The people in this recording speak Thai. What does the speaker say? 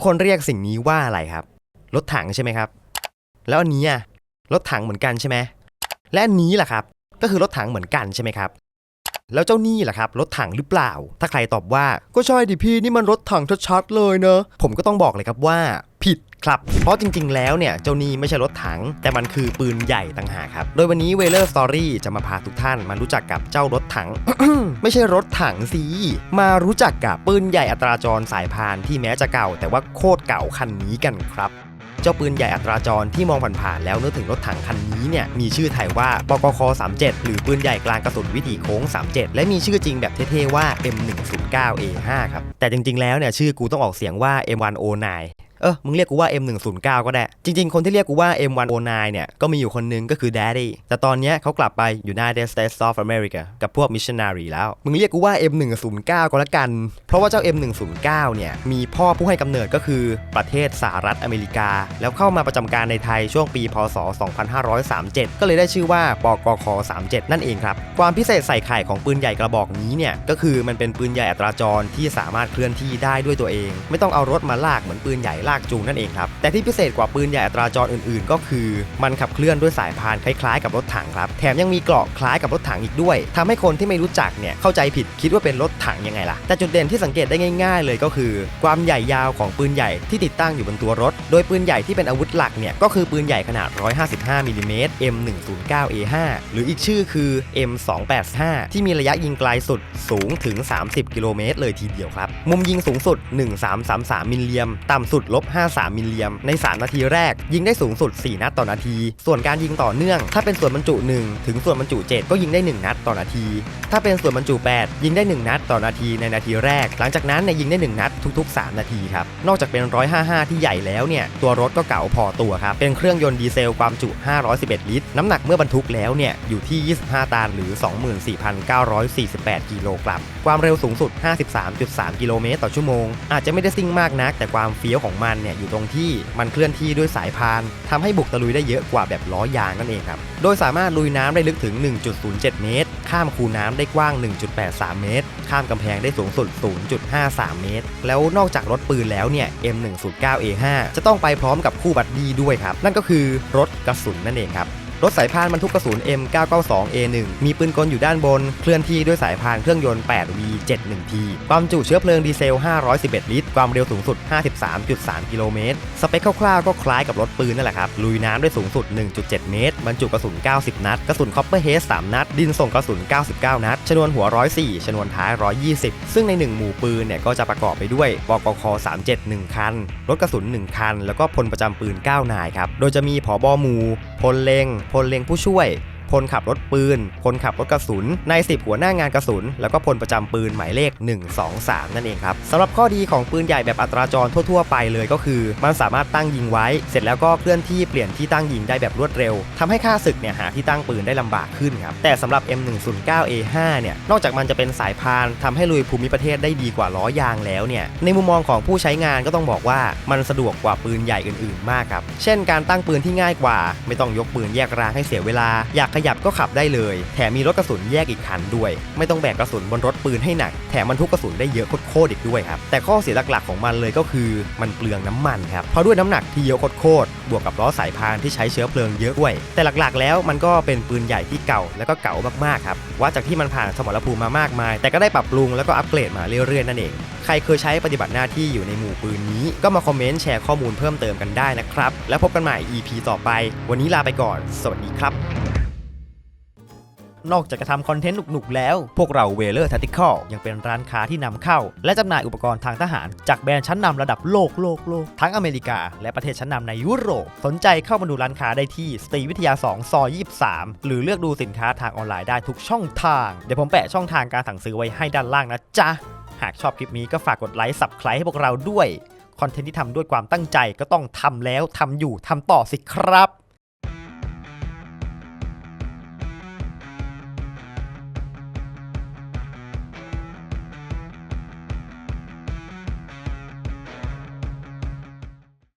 กคนเรียกสิ่งนี้ว่าอะไรครับ รถถังใช่ไหมครับ แล้วอันนี้อะรถถังเหมือนกันใช่ไหมและอันนี้ล่ะครับ ก็คือรถถังเหมือนกันใช่ไหมครับ แล้วเจ้านี่ล่ะครับ รถถังหรือเปล่า ถ้าใครตอบว่าก็ใช่ดิพี่นี่มันรถถังชัดๆเลยเนอะผมก็ต้องบอกเลยครับว่า ผิดครับ เพราะจริง ๆ แล้วเนี่ย เจ้านี่ไม่ใช่รถถัง แต่มันคือปืนใหญ่ต่างหากครับ โดยวันนี้เวเลอร์สตอรี่จะมาพาทุกท่านมารู้จักกับเจ้ารถถัง ไม่ใช่รถถังสิมารู้จักกับปืนใหญ่อัตราจรสายพานที่แม้จะเก่า แต่ว่าโคตรเก่าคันนี้กันครับเจ้าปืนใหญ่อัตราจรที่มองผ่านๆแล้วนึกถึงรถถังคันนี้เนี่ยมีชื่อไทยว่าปกค 37 หรือปืนใหญ่กลางกระสุนวิถีโค้ง 37 และมีชื่อจริงแบบเท่ๆว่า M109A5 ครับ แต่จริงๆแล้วเนี่ยชื่อกูต้องออกเสียงว่า M109 เออมึงเรียกกูว่า M109 ก็ได้ จริง ๆ คนที่เรียกกูว่า M109 เนี่ยก็มีอยู่คนนึงก็คือ Daddy แต่ตอนเนี้ยเขากลับไป United States of America กับพวก missionary แล้ว มึงเรียกกูว่า M109 ก็แล้วกัน เพราะว่าเจ้า M109 เนี่ยมีพ่อผู้ให้กำเนิดก็คือประเทศสหรัฐอเมริกา แล้วเข้ามาประจำการในไทยช่วงปี พศ 2537 ก็เลยได้ชื่อว่าปกค37 นั่นเองครับ ความพิเศษใส่ไข่ของปืนใหญ่กระบอกนี้เนี่ยก็คือมันเป็นปืนใหญ่อัตราจรที่สามารถเคลื่อนที่ได้ด้วยตัวเอง ไม่ต้องเอารถมาลากเหมือนปืนใหญ่ลากจูงนั่นเองครับ แต่ที่พิเศษกว่าปืนใหญ่อัตราจรอื่นๆ ก็คือ มันขับเคลื่อนด้วยสายพานคล้ายๆ กับรถถังครับ แถมยังมีเกราะคล้ายกับรถถังอีกด้วยทำให้คนที่ไม่รู้จักเนี่ยเข้าใจผิดคิดว่าเป็นรถถังยังไงล่ะ แต่จุดเด่นที่สังเกตได้ง่าย ๆ เลยก็คือ ความใหญ่ยาวของปืนใหญ่ที่ติดตั้งอยู่บนตัวรถ โดยปืนใหญ่ที่เป็นอาวุธหลักเนี่ยก็คือปืนใหญ่ขนาด 155มิลลิเมตร M109A5 หรืออีกชื่อคือ M285 ที่มีระยะยิงไกลสุดสูงถึง 30 กิโลเมตรเลยทีเดียวครับ มุมยิงสูงสุด 1333มิลเลียมต่ำสุดลบ 53 มิลเลียม ใน 3 นาทีแรก ยิงได้สูงสุด 4 นัดต่อนาที ส่วนการยิงต่อเนื่อง ถ้าเป็นส่วนบรรจุ 1 ถึงส่วนบรรจุ 7 ก็ยิงได้ 1 นัดต่อนาที ถ้าเป็นส่วนบรรจุ 8 ยิงได้ 1 นัดต่อนาทีในนาทีแรก หลังจากนั้นเนี่ยยิงได้ 1 นัดทุก ๆ 3 นาทีครับ นอกจากเป็น 155 ที่ใหญ่แล้วเนี่ย ตัวรถก็เก่าพอตัวครับ เป็นเครื่องยนต์ดีเซลความจุ 511 ลิตร น้ำหนักเมื่อบรรทุกแล้วเนี่ย อยู่ที่ 25 ตันหรือ 24,948 กิโลกรัม ความเร็วสูงสุด 53.3 กิโลเมตรต่อชั่วโมง อาจจะไม่ได้ซิ่งมากนัก แต่ความเฟี้ยวของมันเนี่ยอยู่ตรงที่มันเคลื่อนที่ด้วยสายพานทำให้บุกตะลุยได้เยอะกว่าแบบล้อยางนั่นเองครับ โดยสามารถลุยน้ำได้ลึกถึง 1.07 เมตร ข้ามคูน้ำได้กว้าง 1.83 เมตร ข้ามกำแพงได้สูงสุด 0.53 เมตร แล้วนอกจากรถปืนแล้วเนี่ย M109A5 จะต้องไปพร้อมกับคู่บัดดี้ด้วยครับ นั่นก็คือรถกระสุนนั่นเองครับ รถสายพานบรรทุกกระสุน M992A1 มีปืนกลอยู่ด้านบน เคลื่อนที่ด้วยสายพานเครื่องยนต์ 8V71T ความจุเชื้อเพลิงดีเซล 511 ลิตร ความเร็วสูงสุด 53.3 กิโลเมตร สเปคคร่าวๆ ก็คล้ายกับรถปืนนั่นแหละครับ ลุยน้ำได้สูงสุด 1.7 เมตร บรรจุกระสุน 90 นัด กระสุนคอปเปอร์เฮส3นัด ดินส่งกระสุน 99 นัด ชนวนหัว 104 ชนวนท้าย 120 ซึ่งใน 1 หมู่ปืนเนี่ยก็จะประกอบไปด้วยปกค37 1 คัน รถกระสุน 1 คัน แล้วก็พลประจำปืน 9 นายครับ โดยจะมีผอบอหมู่ พลเลงพลเลงผู้ช่วย พลขับรถปืน พลขับรถกระสุน ในายสิบหัวหน้างานกระสุน แล้วก็พลประจำปืนหมายเลข 1 2 3 นั่นเองครับสำหรับข้อดีของปืนใหญ่แบบอัตราจรทั่ว ๆ ไปเลยก็คือ มันสามารถตั้งยิงไว้ เสร็จแล้วก็เคลื่อนที่เปลี่ยนที่ตั้งยิงได้แบบรวดเร็วทำให้ค่าศึกเนี่ยหาที่ตั้งปืนได้ลำบากขึ้นครับแต่สำหรับ M109A5 เนี่ยนอกจากมันจะเป็นสายพานทำให้ลุยภูมิประเทศได้ดีกว่าล้อยางแล้วเนี่ยในมุมมองของผู้ใช้งานก็ต้องบอกว่ามันสะดวกกว่าปืนใหญ่อื่นๆ มากครับเช่น การตั้งปืนที่ง่ายกว่า ไม่ต้องยกปืนแยกรางให้เสียเวลาอยากขยับก็ขับได้เลย แถมมีรถกระสุนแยกอีกคันด้วย ไม่ต้องแบกกระสุนบนรถปืนให้หนัก แถมบรรทุกกระสุนได้เยอะโคตรอีกด้วยครับ แต่ข้อเสียหลักๆของมันเลยก็คือมันเปลืองน้ำมันครับ เพราะด้วยน้ำหนักที่เยอะโคตรบวกกับล้อสายพานที่ใช้เชื้อเพลิงเยอะด้วย แต่หลักๆ แล้วมันก็เป็นปืนใหญ่ที่เก่าแล้วก็เก่ามากๆครับ ว่าจากที่มันผ่านสมรภูมิมามากมาย แต่ก็ได้ปรับปรุงแล้วก็อัปเกรดมาเรื่อยๆนั่นเอง ใครเคยใช้ปฏิบัติหน้าที่อยู่ในหมู่ปืนนี้ ก็มาคอมเมนต์แชร์ข้อมูลเพิ่มเติมกันได้นะครับ แล้วพบกันใหม่ EP ต่อไป วันนี้ลาไปก่อน สวัสดีครับ นอกจากจะทำคอนเทนต์หนุกๆแล้ว พวกเราเวเลอร์ทัติคอลยังเป็นร้านค้าที่นำเข้า และจำหน่ายอุปกรณ์ทางทหาร จากแบรนด์ชั้นนำระดับโลกโลกโลกทั้งอเมริกา และประเทศชั้นนำในยุโรป สนใจเข้ามาดูร้านค้าได้ที่สตรีวิทยา 2 ซอย 23 หรือเลือกดูสินค้าทางออนไลน์ได้ทุกช่องทาง เดี๋ยวผมแปะช่องทางการสั่งซื้อไว้ให้ด้านล่างนะจ๊ะ หากชอบคลิปนี้ก็ฝากกดไลค์สับ s c ค i b e ให้พวกเราด้วย คอนเทนต์ที่ทำด้วยความตั้งใจก็ต้องทำแล้วทำอยู่ทำต่อสิครับ